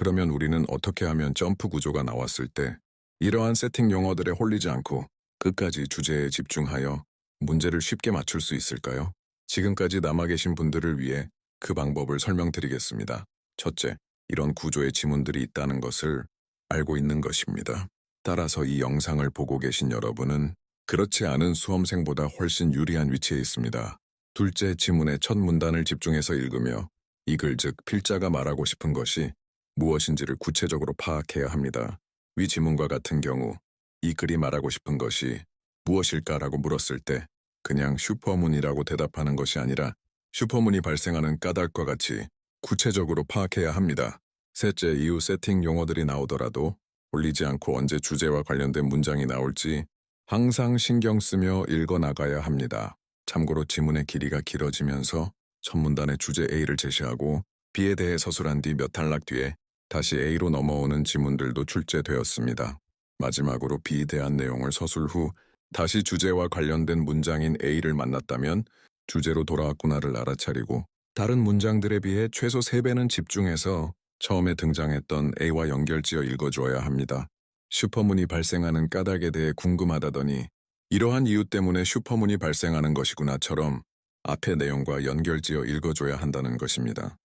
그러면 우리는 어떻게 하면 점프 구조가 나왔을 때 이러한 세팅 용어들에 홀리지 않고 끝까지 주제에 집중하여 문제를 쉽게 맞출 수 있을까요? 지금까지 남아 계신 분들을 위해 그 방법을 설명드리겠습니다. 첫째, 이런 구조의 지문들이 있다는 것을 알고 있는 것입니다. 따라서 이 영상을 보고 계신 여러분은 그렇지 않은 수험생보다 훨씬 유리한 위치에 있습니다. 둘째, 지문의 첫 문단을 집중해서 읽으며 이 글 즉 필자가 말하고 싶은 것이 무엇인지를 구체적으로 파악해야 합니다. 위 지문과 같은 경우 이 글이 말하고 싶은 것이 무엇일까라고 물었을 때 그냥 슈퍼문이라고 대답하는 것이 아니라 슈퍼문이 발생하는 까닭과 같이 구체적으로 파악해야 합니다. 셋째, 이후 세팅 용어들이 나오더라도 올리지 않고 언제 주제와 관련된 문장이 나올지 항상 신경 쓰며 읽어 나가야 합니다. 참고로 지문의 길이가 길어지면서 첫 문단의 주제 A를 제시하고 B에 대해 서술한 뒤몇 단락 뒤에 다시 A로 넘어오는 지문들도 출제되었습니다. 마지막으로 B에 대한 내용을 서술 후 다시 주제와 관련된 문장인 A를 만났다면 주제로 돌아왔구나를 알아차리고 다른 문장들에 비해 최소 3배는 집중해서 처음에 등장했던 A와 연결지어 읽어주어야 합니다. 슈퍼문이 발생하는 까닭에 대해 궁금하다더니 이러한 이유 때문에 슈퍼문이 발생하는 것이구나처럼 앞의 내용과 연결지어 읽어줘야 한다는 것입니다.